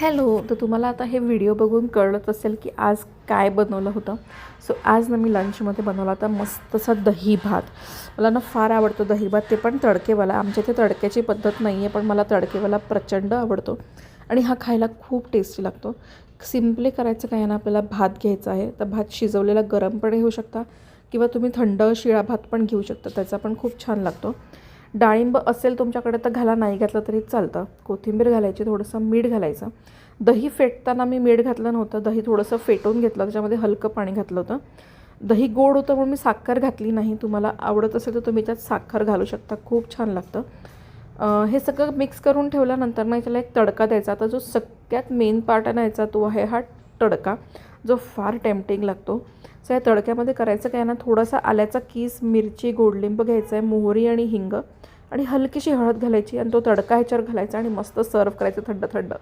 Hello तर तुम्हाला आता हे व्हिडिओ बघून कळत असेल की आज काय बनवलं होतं. सो आज ना मी लंचमध्ये बनवला होता मस्तसा दही भात. मला ना फार आवडतो दही भात ते पण तडकेवाला. आमच्या इथे तडक्याची पद्धत नाही आहे पण मला तडकेवाला प्रचंड आवडतो. आणि हा खायला खूप टेस्टी लागतो. सिम्पली करायचं काय ना आपल्याला भात घ्यायचा आहे तर भात शिजवलेला गरम पण घेऊ शकता किंवा तुम्ही थंड शिळा भात पण घेऊ शकता त्याचा पण खूप छान लागतो. डाळिंब असेल तुमच्याकडे तर घाला नाही घातलं तरी चालतं. कोथिंबीर घालायची थोडंसं मीठ घालायचं. दही फेटताना मी मीठ घातलं नव्हतं. दही थोडंसं फेटून घेतलं त्याच्यामध्ये हलकं पाणी घातलं होतं. दही गोड होतं म्हणून मी साखर घातली नाही. तुम्हाला आवडत असेल तर तुम्ही त्यात साखर घालू शकता. खूप छान लागतं. हे सगळं मिक्स करून ठेवल्यानंतर ना त्याला एक तडका द्यायचा. आता जो सगळ्यात मेन पार्ट आहे ना याचा तो आहे हा तडका जो फार टेम्पटिंग लागतो. सो या तडक्यामध्ये करायचं काय ना थोडासा आल्याचा कीस मिरची गोडलिंब घ्यायचा आहे मोहरी आणि हिंग आणि हलकीशी हळद घालायची आणि तो तडका ह्याच्यावर घालायचा आणि मस्त सर्व करायचं थंड थंड.